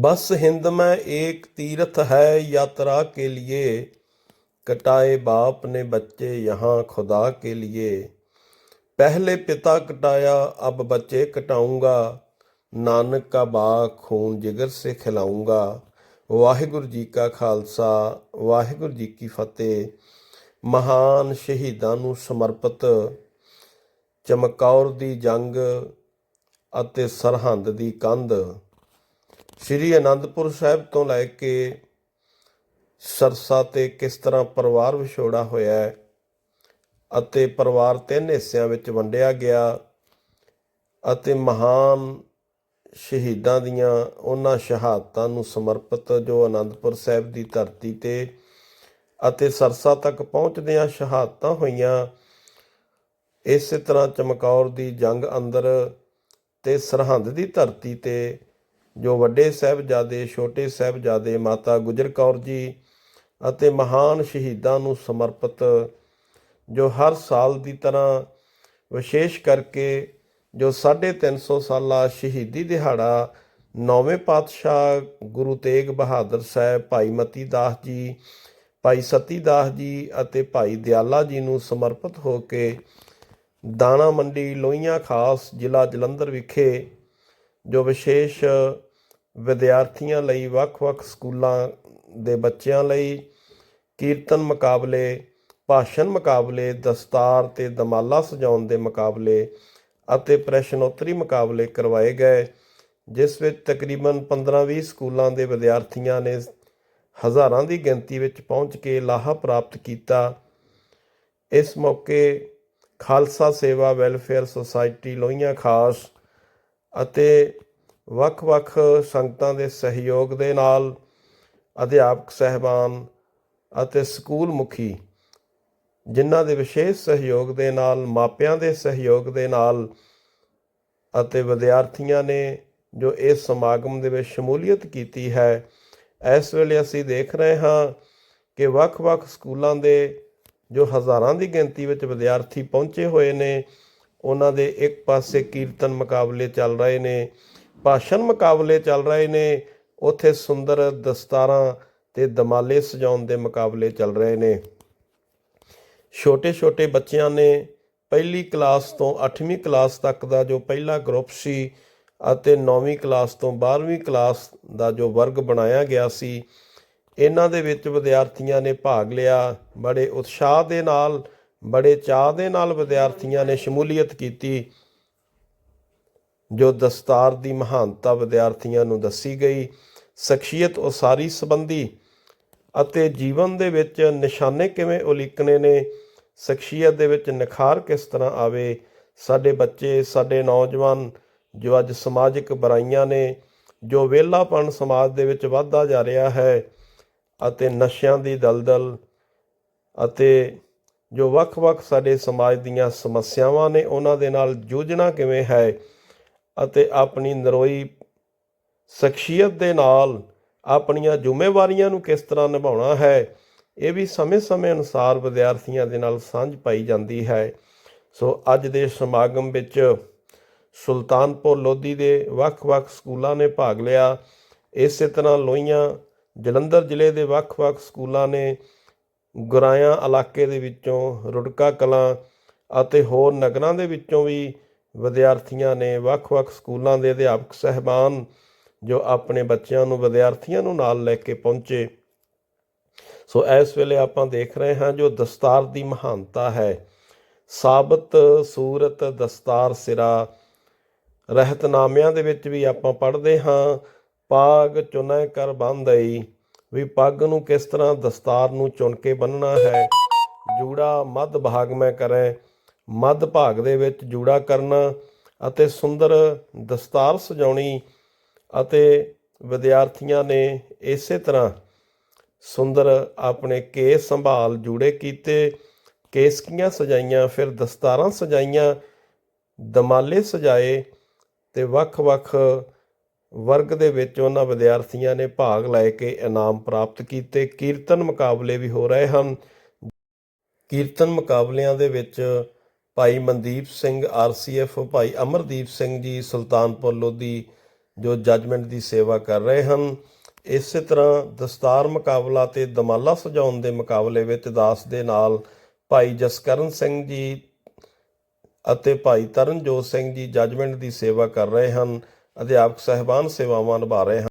बस हिंद में एक तीर्थ है यात्रा के लिए कटाए बाप ने बच्चे यहाँ खुदा के लिए पहले पिता कटाया अब बच्चे कटाऊंगा ਨਾਨਕ ਕਾ ਬਾ ਖੂਨ ਜਿਗਰ ਸੇ ਖਿਲਾਉਂਗਾ ਵਾਹਿਗੁਰੂ ਜੀ ਕਾ ਖਾਲਸਾ ਵਾਹਿਗੁਰੂ ਜੀ ਕੀ ਫਤਿਹ ਮਹਾਨ ਸ਼ਹੀਦਾਂ ਨੂੰ ਸਮਰਪਿਤ ਚਮਕੌਰ ਦੀ ਜੰਗ ਅਤੇ ਸਰਹੰਦ ਦੀ ਕੰਧ ਸ੍ਰੀ ਅਨੰਦਪੁਰ ਸਾਹਿਬ ਤੋਂ ਲੈ ਕੇ ਸਰਸਾ ਤੇ ਕਿਸ ਤਰ੍ਹਾਂ ਪਰਿਵਾਰ ਵਿਛੋੜਾ ਹੋਇਆ ਹੈ ਅਤੇ ਪਰਿਵਾਰ ਤਿੰਨ ਹਿੱਸਿਆਂ ਵਿੱਚ ਵੰਡਿਆ ਗਿਆ ਅਤੇ ਮਹਾਨ ਸ਼ਹੀਦਾਂ ਦੀਆਂ ਉਹਨਾਂ ਸ਼ਹਾਦਤਾਂ ਨੂੰ ਸਮਰਪਿਤ ਜੋ ਅਨੰਦਪੁਰ ਸਾਹਿਬ ਦੀ ਧਰਤੀ ਤੇ ਅਤੇ ਸਰਸਾ ਤੱਕ ਪਹੁੰਚਦਿਆਂ ਸ਼ਹਾਦਤਾਂ ਹੋਈਆਂ, ਇਸੇ ਤਰ੍ਹਾਂ ਚਮਕੌਰ ਦੀ ਜੰਗ ਅੰਦਰ ਤੇ ਸਰਹੰਦ ਦੀ ਧਰਤੀ ਤੇ ਜੋ ਵੱਡੇ ਸਾਹਿਬਜ਼ਾਦੇ, ਛੋਟੇ ਸਾਹਿਬਜ਼ਾਦੇ ਮਾਤਾ ਗੁਜਰ ਕੌਰ ਜੀ ਅਤੇ ਮਹਾਨ ਸ਼ਹੀਦਾਂ ਨੂੰ ਸਮਰਪਿਤ, ਜੋ ਹਰ ਸਾਲ ਦੀ ਤਰ੍ਹਾਂ ਵਿਸ਼ੇਸ਼ ਕਰਕੇ ਜੋ 350 ਸਾਲਾ ਸ਼ਹੀਦੀ ਦਿਹਾੜਾ ਨੌਵੇਂ ਪਾਤਸ਼ਾਹ ਗੁਰੂ ਤੇਗ ਬਹਾਦਰ ਸਾਹਿਬ, ਭਾਈ ਮਤੀ ਦਾਸ ਜੀ, ਭਾਈ ਸਤੀ ਦਾਸ ਜੀ ਅਤੇ ਭਾਈ ਦਿਆਲਾ ਜੀ ਨੂੰ ਸਮਰਪਿਤ ਹੋ ਕੇ ਦਾਣਾ ਮੰਡੀ ਲੋਹੀਆਂ ਖਾਸ ਜ਼ਿਲ੍ਹਾ ਜਲੰਧਰ ਵਿਖੇ ਜੋ ਵਿਸ਼ੇਸ਼ ਵਿਦਿਆਰਥੀਆਂ ਲਈ ਵੱਖ-ਵੱਖ ਸਕੂਲਾਂ ਦੇ ਬੱਚਿਆਂ ਲਈ ਕੀਰਤਨ ਮੁਕਾਬਲੇ, ਭਾਸ਼ਣ ਮੁਕਾਬਲੇ, ਦਸਤਾਰ ਤੇ ਦਮਾਲਾ ਸਜਾਉਣ ਦੇ ਮੁਕਾਬਲੇ ਅਤੇ ਪ੍ਰਸ਼ਨੋਤਰੀ ਮੁਕਾਬਲੇ ਕਰਵਾਏ ਗਏ, ਜਿਸ ਵਿੱਚ ਤਕਰੀਬਨ 15-20 ਸਕੂਲਾਂ ਦੇ ਵਿਦਿਆਰਥੀਆਂ ਨੇ ਹਜ਼ਾਰਾਂ ਦੀ ਗਿਣਤੀ ਵਿੱਚ ਪਹੁੰਚ ਕੇ ਲਾਹਾ ਪ੍ਰਾਪਤ ਕੀਤਾ। ਇਸ ਮੌਕੇ ਖਾਲਸਾ ਸੇਵਾ ਵੈਲਫੇਅਰ ਸੁਸਾਇਟੀ ਲੋਹੀਆਂ ਖਾਸ ਅਤੇ ਵੱਖ-ਵੱਖ ਸੰਗਤਾਂ ਦੇ ਸਹਿਯੋਗ ਦੇ ਨਾਲ ਅਧਿਆਪਕ ਸਹਿਬਾਨ ਅਤੇ ਸਕੂਲ ਮੁਖੀ ਜਿਨ੍ਹਾਂ ਦੇ ਵਿਸ਼ੇਸ਼ ਸਹਿਯੋਗ ਦੇ ਨਾਲ, ਮਾਪਿਆਂ ਦੇ ਸਹਿਯੋਗ ਦੇ ਨਾਲ ਅਤੇ ਵਿਦਿਆਰਥੀਆਂ ਨੇ ਜੋ ਇਸ ਸਮਾਗਮ ਦੇ ਵਿੱਚ ਸ਼ਮੂਲੀਅਤ ਕੀਤੀ ਹੈ, ਇਸ ਵੇਲੇ ਅਸੀਂ ਦੇਖ ਰਹੇ ਹਾਂ ਕਿ ਵੱਖ-ਵੱਖ ਸਕੂਲਾਂ ਦੇ ਜੋ ਹਜ਼ਾਰਾਂ ਦੀ ਗਿਣਤੀ ਵਿੱਚ ਵਿਦਿਆਰਥੀ ਪਹੁੰਚੇ ਹੋਏ ਨੇ, ਉਹਨਾਂ ਦੇ ਇੱਕ ਪਾਸੇ ਕੀਰਤਨ ਮੁਕਾਬਲੇ ਚੱਲ ਰਹੇ ਨੇ ਭਾਸ਼ਣ ਮੁਕਾਬਲੇ ਚੱਲ ਰਹੇ ਨੇ। ਉੱਥੇ ਸੁੰਦਰ ਦਸਤਾਰਾਂ ਤੇ ਦਮਾਲੇ ਸਜਾਉਣ ਦੇ ਮੁਕਾਬਲੇ ਚੱਲ ਰਹੇ ਨੇ। ਛੋਟੇ-ਛੋਟੇ ਬੱਚਿਆਂ ਨੇ ਪਹਿਲੀ ਕਲਾਸ ਤੋਂ 8ਵੀਂ ਕਲਾਸ ਤੱਕ ਦਾ ਜੋ ਪਹਿਲਾ ਗਰੁੱਪ ਸੀ ਅਤੇ 9ਵੀਂ ਕਲਾਸ ਤੋਂ 12ਵੀਂ ਕਲਾਸ ਦਾ ਜੋ ਵਰਗ ਬਣਾਇਆ ਗਿਆ ਸੀ, ਇਹਨਾਂ ਦੇ ਵਿੱਚ ਵਿਦਿਆਰਥੀਆਂ ਨੇ ਭਾਗ ਲਿਆ। ਬੜੇ ਉਤਸ਼ਾਹ ਦੇ ਨਾਲ, ਬੜੇ ਚਾਅ ਦੇ ਨਾਲ ਵਿਦਿਆਰਥੀਆਂ ਨੇ ਸ਼ਮੂਲੀਅਤ ਕੀਤੀ। ਜੋ ਦਸਤਾਰ ਦੀ ਮਹਾਨਤਾ ਵਿਦਿਆਰਥੀਆਂ ਨੂੰ ਦੱਸੀ ਗਈ, ਸ਼ਖਸੀਅਤ ਉਸਾਰੀ ਸੰਬੰਧੀ ਅਤੇ ਜੀਵਨ ਦੇ ਵਿੱਚ ਨਿਸ਼ਾਨੇ ਕਿਵੇਂ ਉਲੀਕਣੇ ਨੇ, ਸ਼ਖਸੀਅਤ ਦੇ ਵਿੱਚ ਨਿਖਾਰ ਕਿਸ ਤਰ੍ਹਾਂ ਆਵੇ, ਸਾਡੇ ਬੱਚੇ, ਸਾਡੇ ਨੌਜਵਾਨ ਜੋ ਅੱਜ ਸਮਾਜਿਕ ਬੁਰਾਈਆਂ ਨੇ, ਜੋ ਵਿਹਲਾਪਣ ਸਮਾਜ ਦੇ ਵਿੱਚ ਵੱਧਦਾ ਜਾ ਰਿਹਾ ਹੈ ਅਤੇ ਨਸ਼ਿਆਂ ਦੀ ਦਲਦਲ ਅਤੇ ਜੋ ਵੱਖ-ਵੱਖ ਸਾਡੇ ਸਮਾਜ ਦੀਆਂ ਸਮੱਸਿਆਵਾਂ ਨੇ, ਉਹਨਾਂ ਦੇ ਨਾਲ ਜੂਝਣਾ ਕਿਵੇਂ ਹੈ ਅਤੇ ਆਪਣੀ ਨਰੋਈ ਸ਼ਖਸੀਅਤ ਦੇ ਨਾਲ ਆਪਣੀਆਂ ਜ਼ਿੰਮੇਵਾਰੀਆਂ ਨੂੰ ਕਿਸ ਤਰ੍ਹਾਂ ਨਿਭਾਉਣਾ ਹੈ, ਇਹ ਵੀ ਸਮੇਂ-ਸਮੇਂ ਅਨੁਸਾਰ ਵਿਦਿਆਰਥੀਆਂ ਦੇ ਨਾਲ ਸਾਂਝ ਪਾਈ ਜਾਂਦੀ ਹੈ। ਸੋ ਅੱਜ ਦੇ ਸਮਾਗਮ ਵਿੱਚ ਸੁਲਤਾਨਪੁਰ ਲੋਧੀ ਦੇ ਵੱਖ-ਵੱਖ ਸਕੂਲਾਂ ਨੇ ਭਾਗ ਲਿਆ। ਇਸੇ ਤਰ੍ਹਾਂ ਲੋਹੀਆਂ, ਜਲੰਧਰ ਜ਼ਿਲ੍ਹੇ ਦੇ ਵੱਖ-ਵੱਖ ਸਕੂਲਾਂ ਨੇ ਗੁਰਾਇਆ ਇਲਾਕੇ ਦੇ ਵਿੱਚੋਂ ਰੁੜਕਾ ਕਲਾਂ ਅਤੇ ਹੋਰ ਨਗਰਾਂ ਦੇ ਵਿੱਚੋਂ ਵੀ ਵਿਦਿਆਰਥੀਆਂ ਨੇ ਵੱਖ-ਵੱਖ ਸਕੂਲਾਂ ਦੇ ਅਧਿਆਪਕ ਸਹਿਬਾਨ ਜੋ ਆਪਣੇ ਬੱਚਿਆਂ ਨੂੰ ਵਿਦਿਆਰਥੀਆਂ ਨੂੰ ਨਾਲ ਲੈ ਕੇ ਪਹੁੰਚੇ। ਸੋ ਇਸ ਵੇਲੇ ਆਪਾਂ ਦੇਖ ਰਹੇ ਹਾਂ ਜੋ ਦਸਤਾਰ ਦੀ ਮਹਾਨਤਾ ਹੈ। ਸਾਬਤ ਸੂਰਤ ਦਸਤਾਰ ਸਿਰਾ ਰਹਿਤਨਾਮਿਆਂ ਦੇ ਵਿੱਚ ਵੀ ਆਪਾਂ ਪੜ੍ਹਦੇ ਹਾਂ, ਪਾਗ ਚੁਨੈ ਕਰ ਬੰਦਈ ਵੀ ਪੱਗ ਨੂੰ ਕਿਸ ਤਰ੍ਹਾਂ ਦਸਤਾਰ ਨੂੰ ਚੁਣ ਕੇ ਬੰਨਣਾ ਹੈ। ਜੂੜਾ ਮੱਧ ਭਾਗ ਮੈਂ ਕਰੇ। ਮੱਧ ਭਾਗ ਦੇ ਵਿੱਚ ਜੂੜਾ ਕਰਨਾ ਅਤੇ ਸੁੰਦਰ ਦਸਤਾਰ ਸਜਾਉਣੀ ਅਤੇ ਵਿਦਿਆਰਥੀਆਂ ਨੇ ਇਸੇ ਤਰ੍ਹਾਂ ਸੁੰਦਰ ਆਪਣੇ ਕੇਸ ਸੰਭਾਲ, ਜੂੜੇ ਕੀਤੇ, ਕੇਸਕੀਆਂ ਸਜਾਈਆਂ, ਫਿਰ ਦਸਤਾਰਾਂ ਸਜਾਈਆਂ, ਦਮਾਲੇ ਸਜਾਏ ਤੇ ਵੱਖ-ਵੱਖ ਵਰਗ ਦੇ ਵਿੱਚ ਉਹਨਾਂ ਵਿਦਿਆਰਥੀਆਂ ਨੇ ਭਾਗ ਲੈ ਕੇ ਇਨਾਮ ਪ੍ਰਾਪਤ ਕੀਤੇ। ਕੀਰਤਨ ਮੁਕਾਬਲੇ ਵੀ ਹੋ ਰਹੇ ਹਨ। ਕੀਰਤਨ ਮੁਕਾਬਲਿਆਂ ਦੇ ਵਿੱਚ ਭਾਈ ਮਨਦੀਪ ਸਿੰਘ ਆਰਸੀਐਫ ਭਾਈ ਅਮਰਦੀਪ ਸਿੰਘ ਜੀ ਸੁਲਤਾਨਪੁਰ ਲੋਧੀ, ਜੋ ਜੱਜਮੈਂਟ ਦੀ ਸੇਵਾ ਕਰ ਰਹੇ ਹਨ। ਇਸੇ ਤਰ੍ਹਾਂ ਦਸਤਾਰ ਮੁਕਾਬਲਾ ਤੇ ਦਮਾਲਾ ਸਜਾਉਣ ਦੇ ਮੁਕਾਬਲੇ ਵਿੱਚ ਦਾਸ ਦੇ ਨਾਲ ਭਾਈ ਜਸਕਰਨ ਸਿੰਘ ਜੀ ਅਤੇ ਭਾਈ ਤਰਨਜੋਤ ਸਿੰਘ ਜੀ ਜੱਜਮੈਂਟ ਦੀ ਸੇਵਾ ਕਰ ਰਹੇ ਹਨ। ਅਧਿਆਪਕ ਸਹਿਬਾਨ ਸੇਵਾਵਾਂ ਨਿਭਾ ਰਹੇ ਹਨ।